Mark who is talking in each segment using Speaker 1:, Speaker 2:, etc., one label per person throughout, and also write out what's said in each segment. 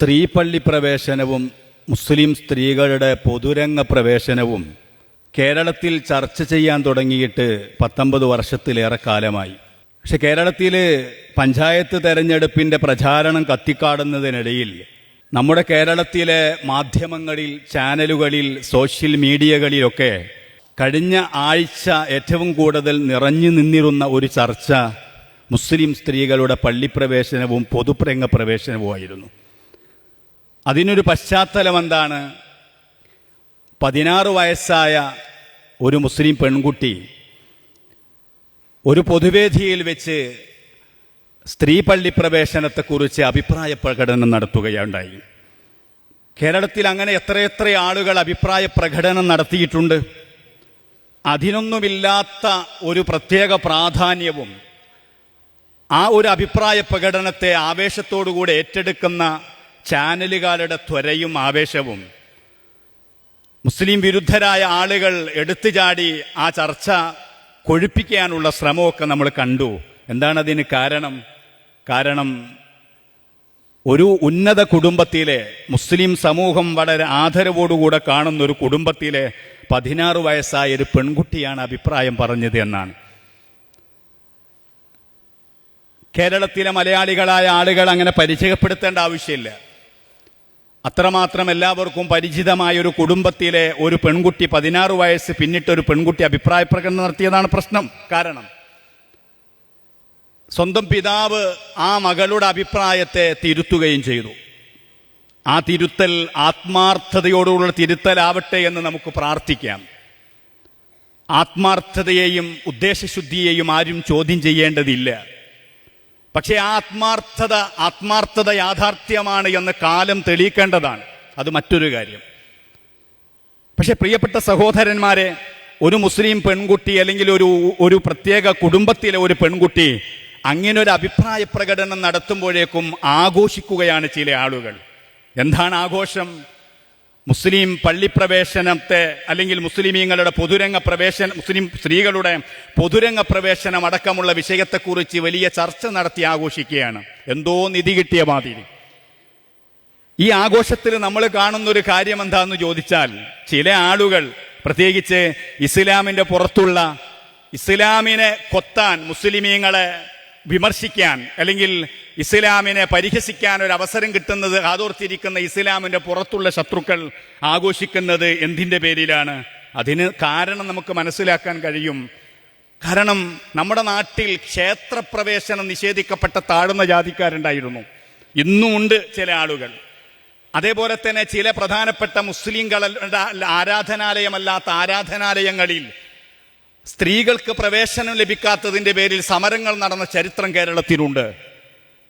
Speaker 1: സ്ത്രീപള്ളി പ്രവേശനവും മുസ്ലിം സ്ത്രീകളുടെ പൊതുരംഗ പ്രവേശനവും കേരളത്തിൽ ചർച്ച ചെയ്യാൻ തുടങ്ങിയിട്ട് പത്തൊമ്പത് വർഷത്തിലേറെ കാലമായി. പക്ഷെ കേരളത്തിൽ പഞ്ചായത്ത് തെരഞ്ഞെടുപ്പിന്റെ പ്രചാരണം കത്തിക്കാടുന്നതിനിടയിൽ നമ്മുടെ കേരളത്തിലെ മാധ്യമങ്ങളിൽ ചാനലുകളിൽ സോഷ്യൽ മീഡിയകളിലൊക്കെ കഴിഞ്ഞ ആഴ്ച ഏറ്റവും കൂടുതൽ നിറഞ്ഞു നിന്നിരുന്ന ഒരു ചർച്ച മുസ്ലിം സ്ത്രീകളുടെ പള്ളിപ്രവേശനവും പൊതുപ്രംഗ പ്രവേശനവുമായിരുന്നു. അതിനൊരു പശ്ചാത്തലം എന്താണ്? പതിനാറ് വയസ്സായ ഒരു മുസ്ലിം പെൺകുട്ടി ഒരു പൊതുവേദിയിൽ വെച്ച് സ്ത്രീ പള്ളി പ്രവേശനത്തെക്കുറിച്ച് അഭിപ്രായ പ്രകടനം നടത്തുകയുണ്ടായി. കേരളത്തിൽ അങ്ങനെ എത്രയെത്ര ആളുകൾ അഭിപ്രായ പ്രകടനം നടത്തിയിട്ടുണ്ട്? അതിനൊന്നുമില്ലാത്ത ഒരു പ്രത്യേക പ്രാധാന്യവും ആ ഒരു അഭിപ്രായ പ്രകടനത്തെ ആവേശത്തോടുകൂടി ഏറ്റെടുക്കുന്ന ചാനലുകാരുടെ ത്വരയും ആവേശവും. മുസ്ലിം വിരുദ്ധരായ ആളുകൾ എടുത്തു ചാടി ആ ചർച്ച കൊഴുപ്പിക്കാനുള്ള ശ്രമമൊക്കെ നമ്മൾ കണ്ടു. എന്താണ് അതിന് കാരണം? കാരണം ഒരു ഉന്നത കുടുംബത്തിലെ മുസ്ലിം സമൂഹം വളരെ ആദരവോടുകൂടെ കാണുന്ന ഒരു കുടുംബത്തിലെ പതിനാറ് വയസ്സായ ഒരു പെൺകുട്ടിയാണ് അഭിപ്രായം പറഞ്ഞത് എന്നാണ്. കേരളത്തിലെ മലയാളികളായ ആളുകൾ അങ്ങനെ പരിചയപ്പെടുത്തേണ്ട ആവശ്യമില്ല. അത്രമാത്രം എല്ലാവർക്കും പരിചിതമായ ഒരു കുടുംബത്തിലെ ഒരു പെൺകുട്ടി പതിനാറ് വയസ്സ് പിന്നിട്ട് ഒരു പെൺകുട്ടി അഭിപ്രായ പ്രകടനം നടത്തിയതാണ് പ്രശ്നം. കാരണം സ്വന്തം പിതാവ് ആ മകളുടെ അഭിപ്രായത്തെ തിരുത്തുകയും ചെയ്തു. ആ തിരുത്തൽ ആത്മാർത്ഥതയോടുള്ള തിരുത്തലാവട്ടെ എന്ന് നമുക്ക് പ്രാർത്ഥിക്കാം. ആത്മാർത്ഥതയെയും ഉദ്ദേശശുദ്ധിയെയും ആരും ചോദ്യം ചെയ്യേണ്ടതില്ല. പക്ഷേ ആത്മാർത്ഥത ആത്മാർത്ഥത യാഥാർത്ഥ്യമാണ് എന്ന് കാലം തെളിയിക്കേണ്ടതാണ്. അത് മറ്റൊരു കാര്യം. പക്ഷെ പ്രിയപ്പെട്ട സഹോദരന്മാരെ ഒരു മുസ്ലിം പെൺകുട്ടി അല്ലെങ്കിൽ ഒരു ഒരു പ്രത്യേക കുടുംബത്തിലെ ഒരു പെൺകുട്ടി അങ്ങനെ ഒരു അഭിപ്രായ പ്രകടനം നടത്തുമ്പോഴേക്കും ആഘോഷിക്കുകയാണ് ചില ആളുകൾ. എന്താണ് ആഘോഷം? മുസ്ലിം പള്ളിപ്രവേശനത്തെ അല്ലെങ്കിൽ മുസ്ലിമീങ്ങളുടെ പൊതുരംഗ പ്രവേശന മുസ്ലിം സ്ത്രീകളുടെ പൊതുരംഗ പ്രവേശനം അടക്കമുള്ള വിഷയത്തെക്കുറിച്ച് വലിയ ചർച്ച നടത്തി ആഘോഷിക്കുകയാണ്. എന്തോ നിധി കിട്ടിയ മാതിരി. ഈ ആഘോഷത്തിൽ നമ്മൾ കാണുന്ന ഒരു കാര്യം എന്താന്ന് ചോദിച്ചാൽ ചില ആളുകൾ പ്രത്യേകിച്ച് ഇസ്ലാമിന്റെ പുറത്തുള്ള ഇസ്ലാമിനെ കൊത്താൻ മുസ്ലിമീങ്ങളെ വിമർശിക്കാൻ അല്ലെങ്കിൽ ഇസ്ലാമിനെ പരിഹസിക്കാൻ ഒരു അവസരം കിട്ടുന്നത് കാതോർത്തിരിക്കുന്ന ഇസ്ലാമിന്റെ പുറത്തുള്ള ശത്രുക്കൾ ആഘോഷിക്കുന്നത് എന്തിന്റെ പേരിലാണ്? അതിന് കാരണം നമുക്ക് മനസ്സിലാക്കാൻ കഴിയും. കാരണം നമ്മുടെ നാട്ടിൽ ക്ഷേത്രപ്രവേശനം നിഷേധിക്കപ്പെട്ട താഴ്ന്ന ജാതിക്കാരുണ്ടായിരുന്നു. ഇന്നും ഉണ്ട് ചില ആളുകൾ. അതേപോലെ തന്നെ ചില പ്രധാനപ്പെട്ട മുസ്ലിംകളുടെ ആരാധനാലയമല്ലാത്ത ആരാധനാലയങ്ങളിൽ സ്ത്രീകൾക്ക് പ്രവേശനം ലഭിക്കാത്തതിന്റെ പേരിൽ സമരങ്ങൾ നടന്ന ചരിത്രം കേരളത്തിലുണ്ട്.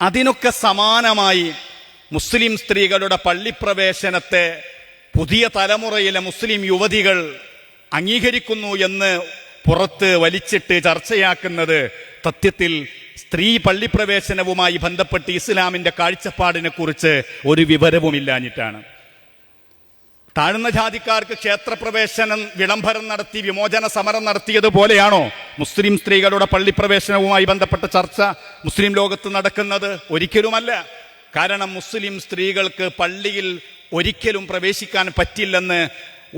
Speaker 1: അതിനൊക്കെ സമാനമായി മുസ്ലിം സ്ത്രീകളുടെ പള്ളിപ്രവേശനത്തെ പുതിയ തലമുറയിലെ മുസ്ലിം യുവതികൾ അംഗീകരിക്കുന്നു എന്ന് പുറത്ത് വലിച്ചിട്ട് ചർച്ചയാക്കുന്നത് സത്യത്തിൽ സ്ത്രീ പള്ളിപ്രവേശനവുമായി ബന്ധപ്പെട്ട് ഇസ്ലാമിന്റെ കാഴ്ചപ്പാടിനെ കുറിച്ച് ഒരു വിവരവുമില്ലാഞ്ഞിട്ടാണ്. താഴ്ന്ന ജാതിക്കാർക്ക് ക്ഷേത്രപ്രവേശനം വിളംബരം നടത്തി വിമോചന സമരം നടത്തിയതുപോലെയാണോ മുസ്ലിം സ്ത്രീകളുടെ പള്ളിപ്രവേശനവുമായി ബന്ധപ്പെട്ട ചർച്ച മുസ്ലിം ലോകത്ത് നടക്കുന്നത്? ഒരിക്കലുമല്ല. കാരണം മുസ്ലിം സ്ത്രീകൾക്ക് പള്ളിയിൽ ഒരിക്കലും പ്രവേശിക്കാൻ പറ്റില്ലെന്ന്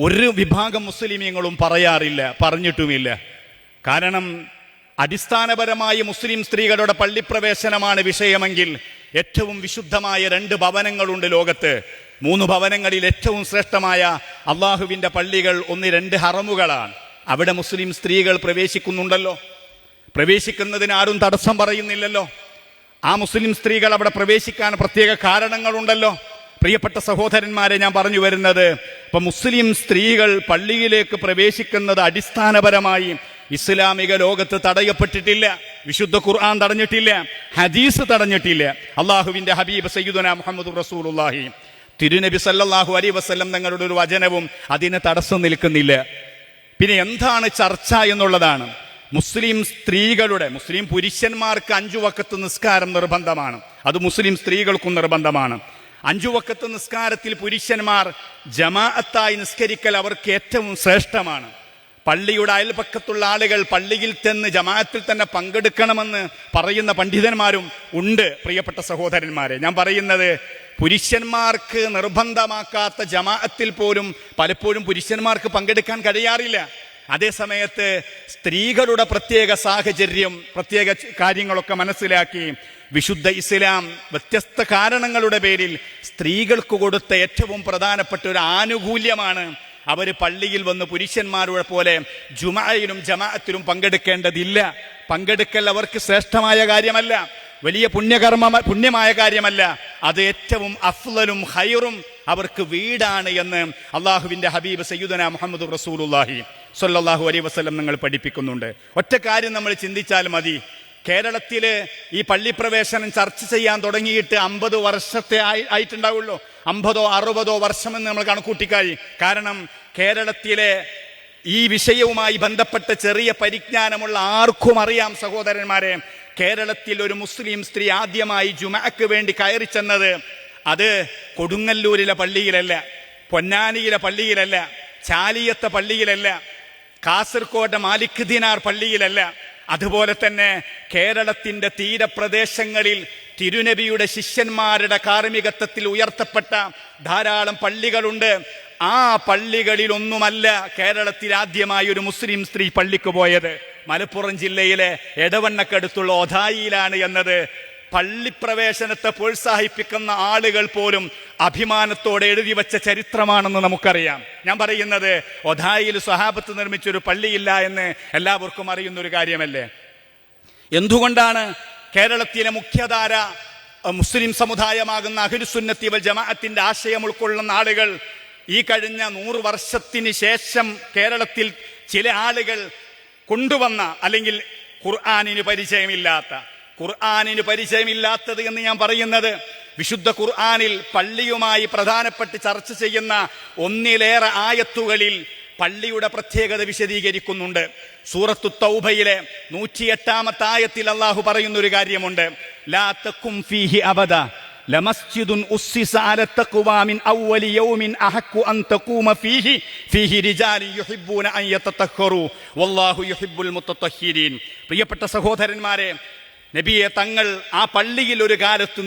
Speaker 1: ഒരു വിഭാഗം മുസ്ലിമീങ്ങളും പറയാറില്ല പറഞ്ഞിട്ടുമില്ല. കാരണം അടിസ്ഥാനപരമായി മുസ്ലിം സ്ത്രീകളുടെ പള്ളിപ്രവേശനമാണ് വിഷയമെങ്കിൽ ഏറ്റവും വിശുദ്ധമായ രണ്ട് ഭവനങ്ങളുണ്ട് ലോകത്ത്. മൂന്ന് ഭവനങ്ങളിൽ ഏറ്റവും ശ്രേഷ്ഠമായ അള്ളാഹുവിന്റെ പള്ളികൾ ഒന്ന് രണ്ട് ഹറമുകളാണ്. അവിടെ മുസ്ലിം സ്ത്രീകൾ പ്രവേശിക്കുന്നുണ്ടല്ലോ. പ്രവേശിക്കുന്നതിന് ആരും തടസ്സം പറയുന്നില്ലല്ലോ. ആ മുസ്ലിം സ്ത്രീകൾ അവിടെ പ്രവേശിക്കാൻ പ്രത്യേക കാരണങ്ങളുണ്ടല്ലോ. പ്രിയപ്പെട്ട സഹോദരന്മാരെ ഞാൻ പറഞ്ഞു വരുന്നത് ഇപ്പൊ മുസ്ലിം സ്ത്രീകൾ പള്ളിയിലേക്ക് പ്രവേശിക്കുന്നത് അടിസ്ഥാനപരമായി ഇസ്ലാമിക ലോകത്ത് തടയപ്പെട്ടിട്ടില്ല വിശുദ്ധ ഖുർആൻ തടഞ്ഞിട്ടില്ല ഹദീസ് തടഞ്ഞിട്ടില്ല. അള്ളാഹുവിന്റെ ഹബീബ് സയ്യിദുന മുഹമ്മദ് റസൂലുള്ളാഹി. തിരുനബി സല്ലാഹു അലൈഹി വസല്ലം തങ്ങളുടെ ഒരു വചനവും അതിന് തടസ്സം നിൽക്കുന്നില്ല. പിന്നെ എന്താണ് ചർച്ച എന്നുള്ളതാണ്. മുസ്ലിം സ്ത്രീകളുടെ മുസ്ലിം പുരുഷന്മാർക്ക് അഞ്ചു വക്കത്ത് നിസ്കാരം നിർബന്ധമാണ്. അത് മുസ്ലിം സ്ത്രീകൾക്കും നിർബന്ധമാണ്. അഞ്ചു വക്കത്ത് നിസ്കാരത്തിൽ പുരുഷന്മാർ ജമാഅത്തായി നിസ്കരിക്കൽ അവർക്ക് ഏറ്റവും ശ്രേഷ്ഠമാണ്. പള്ളിയുടെ അയൽപക്കത്തുള്ള ആളുകൾ പള്ളിയിൽ ചെന്ന് ജമാഅത്തിൽ തന്നെ പങ്കെടുക്കണമെന്ന് പറയുന്ന പണ്ഡിതന്മാരും ഉണ്ട് പ്രിയപ്പെട്ട സഹോദരന്മാരെ. ഞാൻ പറയുന്നത് പുരുഷന്മാർക്ക് നിർബന്ധമാക്കാത്ത ജമാഅത്തിൽ പോലും പലപ്പോഴും പുരുഷന്മാർക്ക് പങ്കെടുക്കാൻ കഴിയാറില്ല. അതേ സമയത്ത് സ്ത്രീകളുടെ പ്രത്യേക സാഹചര്യം പ്രത്യേക കാര്യങ്ങളൊക്കെ മനസ്സിലാക്കി വിശുദ്ധ ഇസ്ലാം വ്യത്യസ്ത കാരണങ്ങളുടെ പേരിൽ സ്ത്രീകൾക്ക് കൊടുത്ത ഏറ്റവും പ്രധാനപ്പെട്ട ഒരു ആനുകൂല്യമാണ് അവർ പള്ളിയിൽ വന്ന് പുരുഷന്മാരുടെ പോലെ ജുമായിലും ജമാഅത്തിലും പങ്കെടുക്കേണ്ടതില്ല. പങ്കെടുക്കൽ അവർക്ക് ശ്രേഷ്ഠമായ കാര്യമല്ല. വലിയ പുണ്യകർമ്മ പുണ്യമായ കാര്യമല്ല. അത് ഏറ്റവും അഫ്ലലും ഹൈറും അവർക്ക് വീടാണ് എന്ന് അള്ളാഹുവിന്റെ ഹബീബ് സയ്യുദന മുഹമ്മദ് റസൂലുല്ലാഹി സൊല്ലാഹു അലൈ വസ്ലം നിങ്ങൾ പഠിപ്പിക്കുന്നുണ്ട്. ഒറ്റ കാര്യം നമ്മൾ ചിന്തിച്ചാൽ മതി. കേരളത്തിൽ ഈ പള്ളിപ്രവേശനം ചർച്ച ചെയ്യാൻ തുടങ്ങിയിട്ട് അമ്പത് വർഷത്തെ ആയി ആയിട്ടുണ്ടാവുള്ളൂ. അമ്പതോ അറുപതോ വർഷമെന്ന് നമ്മൾ കണക്കൂട്ടിക്കായി. കാരണം കേരളത്തിലെ ഈ വിഷയവുമായി ബന്ധപ്പെട്ട ചെറിയ പരിജ്ഞാനമുള്ള ആർക്കും അറിയാം സഹോദരന്മാരെ. കേരളത്തിൽ ഒരു മുസ്ലിം സ്ത്രീ ആദ്യമായി ജുമാക്ക് വേണ്ടി കയറി ചെന്നത് അത് കൊടുങ്ങല്ലൂരിലെ പള്ളിയിലല്ല പൊന്നാനിയിലെ പള്ളിയിലല്ല ചാലിയത്തെ പള്ളിയിലല്ല കാസർകോട്ടെ മാലിക് ദിനാർ പള്ളിയിലല്ല. അതുപോലെ തന്നെ കേരളത്തിന്റെ തീരപ്രദേശങ്ങളിൽ തിരുനബിയുടെ ശിഷ്യന്മാരുടെ കാർമ്മികത്വത്തിൽ ഉയർത്തപ്പെട്ട ധാരാളം പള്ളികളുണ്ട്. ആ പള്ളികളിലൊന്നുമല്ല കേരളത്തിൽ ആദ്യമായി ഒരു മുസ്ലിം സ്ത്രീ പള്ളിക്ക് പോയത്. മലപ്പുറം ജില്ലയിലെ എടവണ്ണക്കടുത്തുള്ള ഒതായിയിലാണ് എന്നത്. പള്ളിപ്രവേശനത്തെ പ്രോത്സാഹിപ്പിക്കുന്ന ആളുകൾ പോലും അഭിമാനത്തോടെ എഴുതി വച്ച ചരിത്രമാണെന്ന് നമുക്കറിയാം. ഞാൻ പറയുന്നത് ഒധായിൽ സ്വഹാബത്ത് നിർമ്മിച്ചൊരു പള്ളിയില്ല എന്ന് എല്ലാവർക്കും അറിയുന്ന ഒരു കാര്യമല്ലേ? എന്തുകൊണ്ടാണ് കേരളത്തിലെ മുഖ്യധാര മുസ്ലിം സമുദായമാകുന്ന അഹിരുസുന്നത്തി വൽ ജമാഅത്തിന്റെ ആശയം ഉൾക്കൊള്ളുന്ന ആളുകൾ ഈ കഴിഞ്ഞ നൂറ് വർഷത്തിന് ശേഷം കേരളത്തിൽ ചില ആളുകൾ കൊണ്ടുവന്ന അല്ലെങ്കിൽ ഖുർആാനിന് പരിചയമില്ലാത്ത ഖുർആാനിന് പരിചയമില്ലാത്തത് എന്ന് ഞാൻ പറയുന്നത് വിശുദ്ധ ഖുർആാനിൽ പള്ളിയുമായി പ്രധാനപ്പെട്ട് ചർച്ച ചെയ്യുന്ന ഒന്നിലേറെ ആയത്തുകളിൽ പള്ളിയുടെ പ്രത്യേകത വിശദീകരിക്കുന്നുണ്ട്. സൂറത്തു തൗബയിലെ നൂറ്റിയെട്ടാമത്തെ ആയത്തിൽ അള്ളാഹു പറയുന്നൊരു കാര്യമുണ്ട്. ലാ തക്കും ഫീഹി അബദ. ലമസ്ജിദുൻ ഉസ്സിസ അല തഖ്വ മിൻ അവ്വലി യൗമിൻ അഹക്കു അൻ തഖൂമ ഫീഹി ഫീഹി റിജാലി യുഹിബ്ബൂന അൻ യതതഖറു. വല്ലാഹു യുഹിബ്ബുൽ മുത്തതഹിരീൻ പ്രിയപ്പെട്ട സഹോദരന്മാരെ നബിയെ തങ്ങൾ ആ പള്ളിയിൽ ഒരു കാലത്തും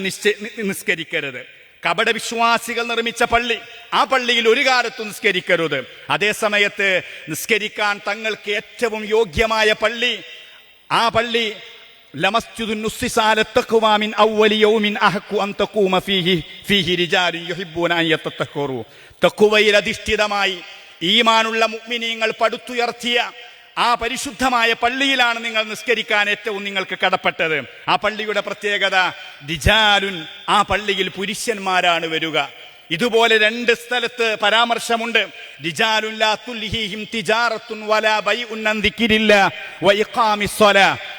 Speaker 1: നിസ്കരിക്കരുത്. കപട വിശ്വാസികൾ നിർമ്മിച്ച പള്ളി ആ പള്ളിയിൽ ഒരു കാലത്തും നിസ്കരിക്കരുത്. അതേ സമയത്ത് നിസ്കരിക്കാൻ തങ്ങൾക്ക് ഏറ്റവും യോഗ്യമായ പള്ളി ആ പള്ളി അൻ യതതഖറു തഖ്വയിൽ അധിഷ്ഠിതമായി ഈമാനുള്ള പടുത്തുയർത്തിയ ആ പരിശുദ്ധമായ പള്ളിയിലാണ് നിങ്ങൾ നിസ്കരിക്കാൻ ഏറ്റവും നിങ്ങൾക്ക് കടപ്പെട്ടത്. ആ പള്ളിയുടെ പ്രത്യേകത ദിജാലുൻ ആ പള്ളിയിൽ പുരുഷന്മാരാണ് വരിക. ഇതുപോലെ രണ്ട് സ്ഥലത്ത് പരാമർശമുണ്ട്.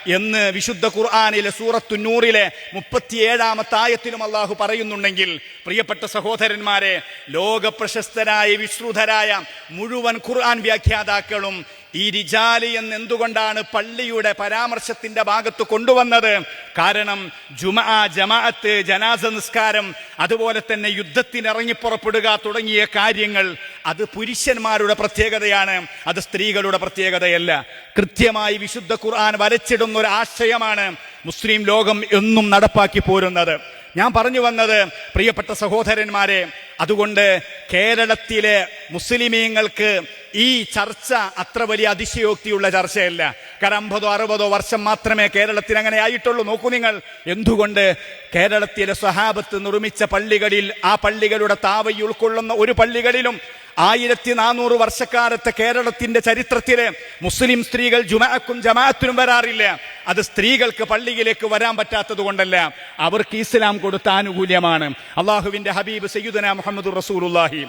Speaker 1: എന്ന് വിശുദ്ധ ഖുർആാനിലെ സൂറത്തു നൂറിലെ മുപ്പത്തിയേഴാമത്തെ ആയത്തിലും അള്ളാഹു പറയുന്നുണ്ടെങ്കിൽ പ്രിയപ്പെട്ട സഹോദരന്മാരെ ലോക പ്രശസ്തരായ വിശ്രുതരായ മുഴുവൻ ഖുർആൻ വ്യാഖ്യാതാക്കളും ഈ റിജാലി എന്ന് എന്തുകൊണ്ടാണ് പള്ളിയുടെ പരാമർശത്തിന്റെ ഭാഗത്ത് കൊണ്ടുവന്നത്? കാരണം ജുമ ജമാഅത്ത് ജനാസ നിസ്കാരം അതുപോലെ തന്നെ യുദ്ധത്തിന് ഇറങ്ങിപ്പുറപ്പെടുക തുടങ്ങിയ കാര്യങ്ങൾ അത് പുരുഷന്മാരുടെ പ്രത്യേകതയാണ്. അത് സ്ത്രീകളുടെ പ്രത്യേകതയല്ല. കൃത്യമായി വിശുദ്ധ ഖുർആൻ വരച്ചിടുന്ന ഒരു ആശയമാണ് മുസ്ലിം ലോകം എന്നും നടപ്പാക്കി പോരുന്നത്. ഞാൻ പറഞ്ഞു വന്നത് പ്രിയപ്പെട്ട സഹോദരന്മാരെ അതുകൊണ്ട് കേരളത്തിലെ മുസ്ലിമീങ്ങൾക്ക് ഈ ചർച്ച അത്ര വലിയ അതിശയോക്തിയുള്ള ചർച്ചയല്ല. കാരണം അമ്പതോ അറുപതോ വർഷം മാത്രമേ കേരളത്തിൽ അങ്ങനെ ആയിട്ടുള്ളൂ. നോക്കൂ നിങ്ങൾ എന്തുകൊണ്ട് കേരളത്തിലെ സ്വഹാബത്ത് നിർമ്മിച്ച പള്ളികളിൽ ആ പള്ളികളുടെ താവയി ഉൾക്കൊള്ളുന്ന ഒരു പള്ളികളിലും ആയിരത്തി നാനൂറ് വർഷക്കാലത്തെ കേരളത്തിന്റെ ചരിത്രത്തിലെ മുസ്ലിം സ്ത്രീകൾ ജുമാക്കും ജമാഅത്തിനും വരാറില്ല. അത് സ്ത്രീകൾക്ക് പള്ളിയിലേക്ക് വരാൻ പറ്റാത്തത് കൊണ്ടല്ല. അവർക്ക് ഇസ്ലാം കൊടുത്ത ആനുകൂല്യമാണ്. അള്ളാഹുവിന്റെ ഹബീബ് സയ്യുദന മുഹമ്മദ് റസൂലുള്ളാഹി.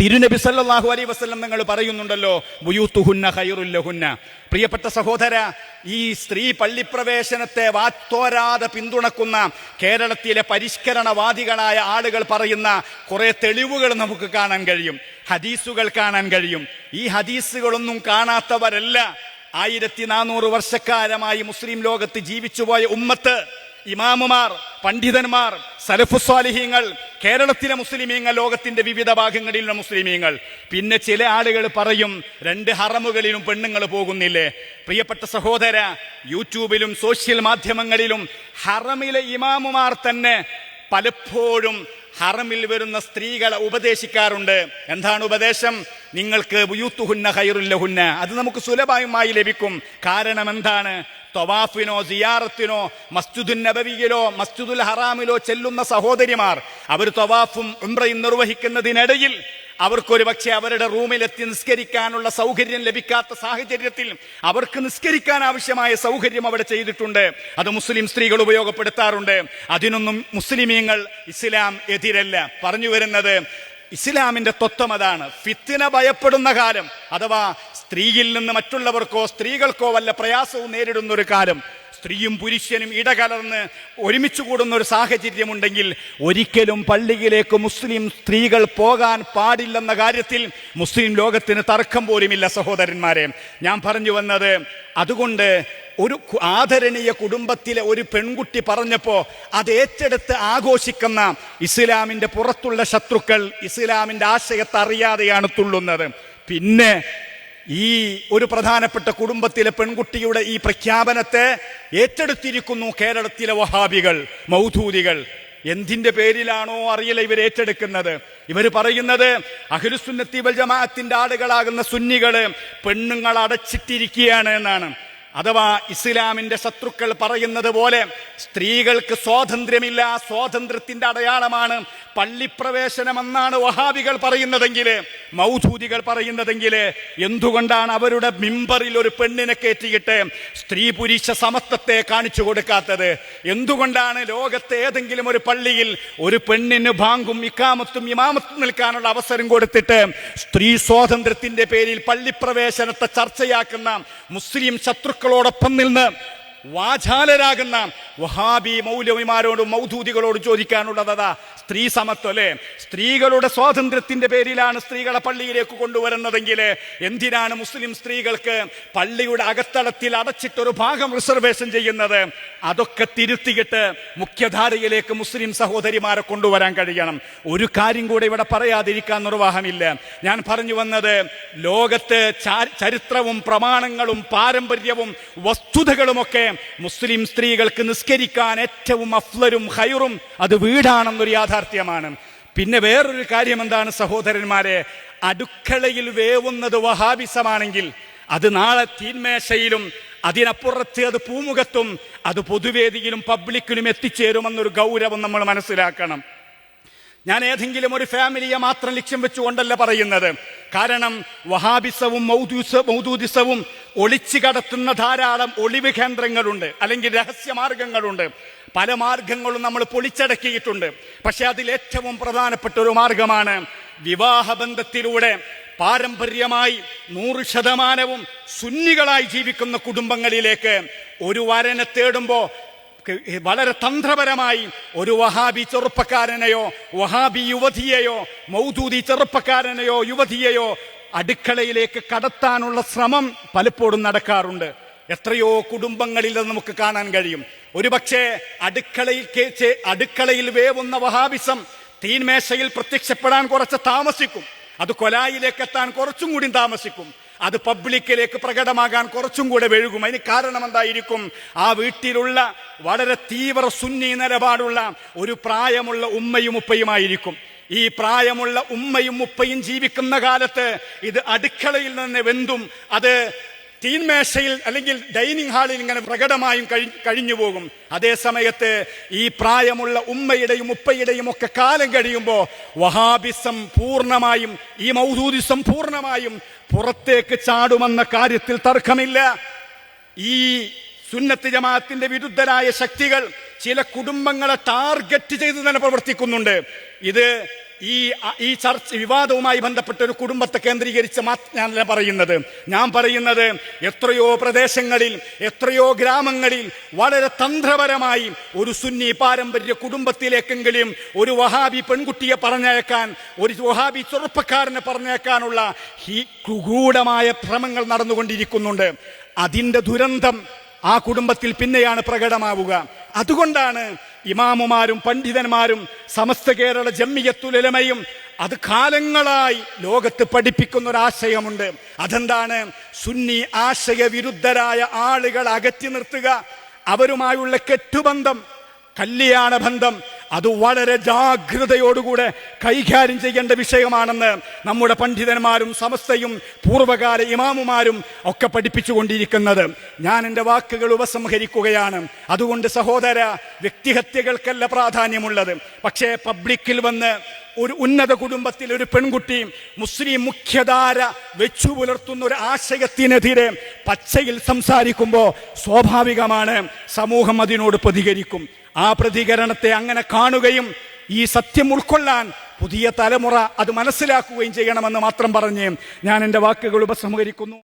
Speaker 1: തിരുനബി സല്ലാഹു അലൈ വസ്ലം നിങ്ങൾ പറയുന്നുണ്ടല്ലോ ബുയൂത്തുഹുന്ന പ്രിയപ്പെട്ട സഹോദര ഈ സ്ത്രീ പള്ളിപ്രവേശനത്തെ വാത്തോരാതെ പിന്തുണക്കുന്ന കേരളത്തിലെ പരിഷ്കരണവാദികളായ ആളുകൾ പറയുന്ന കുറെ തെളിവുകൾ നമുക്ക് കാണാൻ കഴിയും ഹദീസുകൾ കാണാൻ കഴിയും. ഈ ഹദീസുകളൊന്നും കാണാത്തവരല്ല. ആയിരത്തി നാനൂറ് വർഷക്കാലമായി മുസ്ലിം ലോകത്ത് ജീവിച്ചുപോയ ഉമ്മത്ത് ഇമാമുമാർ പണ്ഡിതന്മാർ സലഫുസ്വാലിഹീങ്ങൾ കേരളത്തിലെ മുസ്ലിമീങ്ങൾ ലോകത്തിന്റെ വിവിധ ഭാഗങ്ങളിലുള്ള മുസ്ലിമീങ്ങൾ. പിന്നെ ചില ആളുകൾ പറയും രണ്ട് ഹറമുകളിലും പെണ്ണുങ്ങൾ പോകുന്നില്ലേ? പ്രിയപ്പെട്ട സഹോദര യൂട്യൂബിലും സോഷ്യൽ മാധ്യമങ്ങളിലും ഹറമിലെ ഇമാമുമാർ തന്നെ പലപ്പോഴും ഹറമിൽ വരുന്ന സ്ത്രീകളെ ഉപദേശിക്കാറുണ്ട്. എന്താണ് ഉപദേശം? നിങ്ങൾക്ക് ബുയൂത്തുഹുന്ന ഹൈറുല്ലഹുന്ന അത് നമുക്ക് സുലഭമായി ലഭിക്കും. കാരണം എന്താണ്? തൊവാഫിനോ സിയാറത്തിനോ മസ്ജിദുൻ നബവിയിലോ മസ്ജിദുൽ ഹറാമിലോ ചെല്ലുന്ന സഹോദരിമാർ അവർ തൊവാഫും ഉംറയും നിർവഹിക്കുന്നതിനിടയിൽ അവർക്കൊരു പക്ഷേ അവരുടെ റൂമിലെത്തി നിസ്കരിക്കാനുള്ള സൗകര്യം ലഭിക്കാത്ത സാഹചര്യത്തിൽ അവർക്ക് നിസ്കരിക്കാൻ ആവശ്യമായ സൗകര്യം അവിടെ ചെയ്തിട്ടുണ്ട്. അത് മുസ്ലിം സ്ത്രീകൾ ഉപയോഗപ്പെടുത്താറുണ്ട്. അതിനൊന്നും മുസ്ലിമീങ്ങൾ ഇസ്ലാം എതിരല്ല. പറഞ്ഞു വരുന്നത് ഇസ്ലാമിന്റെ തത്വം അതാണ് ഫിത്തിന ഭയപ്പെടുന്ന കാലം. അഥവാ സ്ത്രീയിൽ നിന്ന് മറ്റുള്ളവർക്കോ സ്ത്രീകൾക്കോ വല്ല പ്രയാസവും നേരിടുന്ന ഒരു കാലം. സ്ത്രീയും പുരുഷനും ഇടകലർന്ന് ഒരുമിച്ച് കൂടുന്ന ഒരു സാഹചര്യമുണ്ടെങ്കിൽ ഒരിക്കലും പള്ളിയിലേക്ക് മുസ്ലിം സ്ത്രീകൾ പോകാൻ പാടില്ലെന്ന കാര്യത്തിൽ മുസ്ലിം ലോകത്തിന് തർക്കം പോലുമില്ല സഹോദരന്മാരെ. ഞാൻ പറഞ്ഞു വന്നത് അതുകൊണ്ട് ഒരു ആദരണീയ കുടുംബത്തിലെ ഒരു പെൺകുട്ടി പറഞ്ഞപ്പോൾ അത് ഏറ്റെടുത്ത് ആഘോഷിക്കുന്ന ഇസ്ലാമിന്റെ പുറത്തുള്ള ശത്രുക്കൾ ഇസ്ലാമിന്റെ ആശയത്തെ അറിയാതെയാണ് തുള്ളുന്നത്. പിന്നെ ഈ ഒരു പ്രധാനപ്പെട്ട കുടുംബത്തിലെ പെൺകുട്ടിയുടെ ഈ പ്രഖ്യാപനത്തെ ഏറ്റെടുത്തിരിക്കുന്നു കേരളത്തിലെ വഹാബികൾ മൗധൂദികൾ. എന്തിന്റെ പേരിലാണോ അറിയില്ല ഇവർ ഏറ്റെടുക്കുന്നത്. ഇവർ പറയുന്നത് അഖിലുസുന്നത്തി വൽ ജമാഅത്തിന്റെ ആളുകളാകുന്ന സുന്നികൾ പെണ്ണുങ്ങൾ അടച്ചിട്ടിരിക്കുകയാണ് എന്നാണ്. അഥവാ ഇസ്ലാമിന്റെ ശത്രുക്കൾ പറയുന്നത് പോലെ സ്ത്രീകൾക്ക് സ്വാതന്ത്ര്യമില്ല സ്വാതന്ത്ര്യത്തിന്റെ അടയാളമാണ് പള്ളിപ്രവേശനമെന്നാണ് വഹാബികൾ പറയുന്നതെങ്കിൽ മൗധൂദികൾ പറയുന്നതെങ്കിൽ എന്തുകൊണ്ടാണ് അവരുടെ മിമ്പറിൽ ഒരു പെണ്ണിനെ കയറ്റിയിട്ട് സ്ത്രീ പുരുഷ സമത്വത്തെ കാണിച്ചു കൊടുക്കാത്തത്? എന്തുകൊണ്ടാണ് ലോകത്തെ ഏതെങ്കിലും ഒരു പള്ളിയിൽ ഒരു പെണ്ണിന് ബാങ്കും ഇക്കാമത്തും ഇമാമത്തും നിൽക്കാനുള്ള അവസരം കൊടുത്തിട്ട് സ്ത്രീ സ്വാതന്ത്ര്യത്തിന്റെ പേരിൽ പള്ളിപ്രവേശനത്തെ ചർച്ചയാക്കുന്ന മുസ്ലിം ശത്രുക്കളോടൊപ്പം നിന്ന് വാചാലരാകുന്ന വഹാബി മൗലവിമാരോടും മൗധൂതികളോട് ചോദിക്കാനുള്ളത് അതാ സ്ത്രീ സമത്വം അല്ലെ? സ്ത്രീകളുടെ സ്വാതന്ത്ര്യത്തിന്റെ പേരിലാണ് സ്ത്രീകളെ പള്ളിയിലേക്ക് കൊണ്ടുവരുന്നതെങ്കിൽ എന്തിനാണ് മുസ്ലിം സ്ത്രീകൾക്ക് പള്ളിയുടെ അകത്തളത്തിൽ അടച്ചിട്ടൊരു ഭാഗം റിസർവേഷൻ ചെയ്യുന്നത്? അതൊക്കെ തിരുത്തിയിട്ട് മുഖ്യധാരയിലേക്ക് മുസ്ലിം സഹോദരിമാരെ കൊണ്ടുവരാൻ കഴിയണം. ഒരു കാര്യം കൂടെ ഇവിടെ പറയാതിരിക്കാൻ നിർവാഹമില്ല. ഞാൻ പറഞ്ഞു വന്നത് ലോകത്ത് ചരിത്രവും പ്രമാണങ്ങളും പാരമ്പര്യവും വസ്തുതകളുമൊക്കെ മുസ്ലിം സ്ത്രീകൾക്ക് നിസ്കരിക്കാൻ ഏറ്റവും അഫ്ലരും ഹൈറും അത് വീടാണെന്നൊരു യാഥാർത്ഥ്യമാണ്. പിന്നെ വേറൊരു കാര്യം എന്താണ് സഹോദരന്മാരെ? അടുക്കളയിൽ വേവുന്നത് വഹാബിസമാണെങ്കിൽ അത് നാളെ തീന്മേശയിലും അതിനപ്പുറത്ത് അത് പൂമുഖത്തും അത് പൊതുവേദിയിലും പബ്ലിക്കിലും എത്തിച്ചേരുമെന്നൊരു ഗൗരവം നമ്മൾ മനസ്സിലാക്കണം. ഞാൻ ഏതെങ്കിലും ഒരു ഫാമിലിയെ മാത്രം ലക്ഷ്യം വെച്ചുകൊണ്ടല്ല പറയുന്നത്. കാരണം വഹാബിസവും മൗദൂദിസവും ഒളിച്ചു കടത്തുന്ന ധാരാളം ഒളിവ് കേന്ദ്രങ്ങളുണ്ട്. അല്ലെങ്കിൽ രഹസ്യമാർഗങ്ങളുണ്ട് പല മാർഗങ്ങളും നമ്മൾ പൊളിച്ചടക്കിയിട്ടുണ്ട്. പക്ഷെ അതിൽ ഏറ്റവും പ്രധാനപ്പെട്ട ഒരു മാർഗമാണ് വിവാഹബന്ധത്തിലൂടെ പാരമ്പര്യമായി നൂറ് ശതമാനവും സുന്നികളായി ജീവിക്കുന്ന കുടുംബങ്ങളിലേക്ക് ഒരു വരനെ തേടുമ്പോ ക- വളരെ തന്ത്രപരമായി ഒരു വഹാബി ചെറുപ്പക്കാരനെയോ വഹാബി യുവതിയെയോ മൗദൂദി ചെറുപ്പക്കാരനെയോ യുവതിയെയോ അടുക്കളയിലേക്ക് കടത്താനുള്ള ശ്രമം പലപ്പോഴും നടക്കാറുണ്ട്. എത്രയോ കുടുംബങ്ങളിൽ നമുക്ക് കാണാൻ കഴിയും. ഒരുപക്ഷെ അടുക്കളയിൽ അടുക്കളയിൽ വേവുന്ന വഹാബിസം തീൻമേശയിൽ പ്രത്യക്ഷപ്പെടാൻ കുറച്ച് താമസിക്കും. അത് കൊലായിലേക്ക് എത്താൻ കുറച്ചും കൂടി താമസിക്കും. അത് പബ്ലിക്കിലേക്ക് പ്രകടമാകാൻ കുറച്ചും കൂടെ വെഴുകും. അതിന് കാരണം എന്തായിരിക്കും? ആ വീട്ടിലുള്ള വളരെ തീവ്ര സുന്നി നിലപാടുള്ള ഒരു പ്രായമുള്ള ഉമ്മയും ഉപ്പയുമായിരിക്കും. ഈ പ്രായമുള്ള ഉമ്മയും ഉപ്പയും ജീവിക്കുന്ന കാലത്ത് ഇത് അടുക്കളയിൽ നിന്ന് വെന്തും അത് തീൻമേശയിൽ അല്ലെങ്കിൽ ഡൈനിങ് ഹാളിൽ ഇങ്ങനെ പ്രകടമായും കഴി കഴിഞ്ഞു പോകും. അതേ സമയത്ത് ഈ പ്രായമുള്ള ഉമ്മയുടെയും ഉപ്പയുടെയും ഒക്കെ കാലം കഴിയുമ്പോൾ വഹാബിസം പൂർണമായും ഈ മൗദൂദിസം പൂർണമായും പുറത്തേക്ക് ചാടുമെന്ന കാര്യത്തിൽ തർക്കമില്ല. ഈ സുന്നത്ത് ജമാഅത്തിന്റെ വിരുദ്ധരായ ശക്തികൾ ചില കുടുംബങ്ങളെ ടാർഗറ്റ് ചെയ്ത് തന്നെ പ്രവർത്തിക്കുന്നുണ്ട്. ഇത് ഈ ഈ ചർച്ച വിവാദവുമായി ബന്ധപ്പെട്ട ഒരു കുടുംബത്തെ കേന്ദ്രീകരിച്ച് ഞാനല്ല പറയുന്നത്. ഞാൻ പറയുന്നത് എത്രയോ പ്രദേശങ്ങളിൽ എത്രയോ ഗ്രാമങ്ങളിൽ വളരെ തന്ത്രപരമായി ഒരു സുന്നി പാരമ്പര്യ കുടുംബത്തിലേക്കെങ്കിലും ഒരു വഹാബി പെൺകുട്ടിയെ പറഞ്ഞയക്കാൻ ഒരു വഹാബി ചെറുപ്പക്കാരനെ പറഞ്ഞേക്കാനുള്ള ഈ ക്രൂഢമായ ശ്രമങ്ങൾ നടന്നുകൊണ്ടിരിക്കുന്നുണ്ട്. അതിന്റെ ദുരന്തം ആ കുടുംബത്തിൽ പിന്നെയാണ് പ്രകടമാവുക. അതുകൊണ്ടാണ് ഇമാമുമാരും പണ്ഡിതന്മാരും സമസ്ത കേരള ജമ്മിയത്തുലമയും അത് കാലങ്ങളായി ലോകത്ത് പഠിപ്പിക്കുന്ന ഒരു ആശയമുണ്ട് അതെന്താണ്? സുന്നി ആശയ വിരുദ്ധരായ ആളുകൾ അകറ്റി നിർത്തുക. അവരുമായുള്ള കെട്ടുബന്ധം കല്യാണ ബന്ധം അത് വളരെ ജാഗ്രതയോടുകൂടെ കൈകാര്യം ചെയ്യേണ്ട വിഷയമാണെന്ന് നമ്മുടെ പണ്ഡിതന്മാരും സമസ്തയും പൂർവകാല ഇമാമുമാരും ഒക്കെ പഠിപ്പിച്ചുകൊണ്ടിരിക്കുന്നത്. ഞാൻ എന്റെ വാക്കുകൾ ഉപസംഹരിക്കുകയാണ്. അതുകൊണ്ട് സഹോദര വ്യക്തിഹത്യകൾക്കല്ല പ്രാധാന്യമുള്ളത്. പക്ഷേ പബ്ലിക്കിൽ വന്ന് ഒരു ഉന്നത കുടുംബത്തിൽ ഒരു പെൺകുട്ടി മുസ്ലിം മുഖ്യധാര വെച്ചു പുലർത്തുന്ന ഒരു ആശയത്തിനെതിരെ പച്ചയിൽ സംസാരിക്കുമ്പോൾ സ്വാഭാവികമാണ് സമൂഹം അതിനോട് പ്രതികരിക്കും. ആ പ്രതികരണത്തെ അങ്ങനെ കാണുകയും ഈ സത്യം ഉൾക്കൊള്ളാൻ പുതിയ തലമുറ അത് മനസ്സിലാക്കുകയും ചെയ്യണമെന്ന് മാത്രം പറഞ്ഞ് ഞാൻ എന്റെ വാക്കുകൾ ഉപസംഹരിക്കുന്നു.